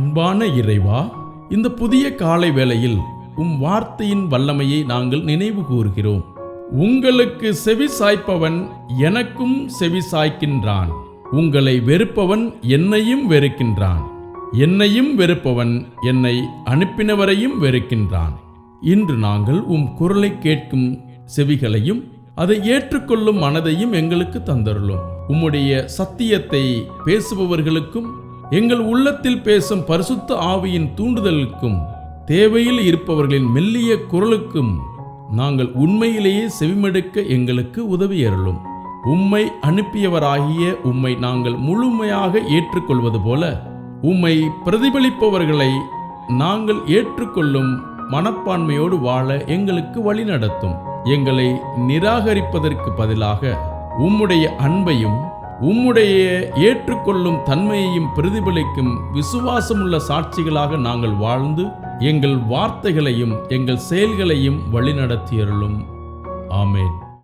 அன்பான இறைவா இந்த புதிய காலை வேளையில் உம் வார்த்தையின் வல்லமையை நாங்கள் நினைவு கூறுகிறோம். உங்களுக்கு செவி சாய்ப்பவன் எனக்கும் செவி சாய்க்கின்றான். உங்களை வெறுப்பவன் என்னையும் வெறுக்கின்றான். என்னையும் வெறுப்பவன் என்னை அனுப்பினவரையும் வெறுக்கின்றான். இன்று நாங்கள் உம் குரலை கேட்கும் செவிகளையும் அதை ஏற்றுக்கொள்ளும் மனதையும் எங்களுக்கு தந்தருளும். உம்முடைய சத்தியத்தை பேசுபவர்களுக்கும் எங்கள் உள்ளத்தில் பேசும் பரிசுத்த ஆவியின் தூண்டுதலுக்கும் தேவையில் இருப்பவர்களின் மெல்லிய குரலுக்கும் நாங்கள் உண்மையிலேயே செவிமடுக்க எங்களுக்கு உதவி அருளும். உம்மை அனுப்பியவராகிய உம்மை நாங்கள் முழுமையாக ஏற்றுக்கொள்வது போல உம்மை பிரதிபலிப்பவர்களை நாங்கள் ஏற்றுக்கொள்ளும் மனப்பான்மையோடு வாழ எங்களுக்கு வழிநடத்தும். எங்களை நிராகரிப்பதற்கு பதிலாக உம்முடைய அன்பையும் உம்முடைய ஏற்றுக்கொள்ளும் தன்மையையும் பிரதிபலிக்கும் விசுவாசமுள்ள சாட்சிகளாக நாங்கள் வாழ்ந்து எங்கள் வார்த்தைகளையும் எங்கள் செயல்களையும் வழிநடத்தியருளும். ஆமேன்.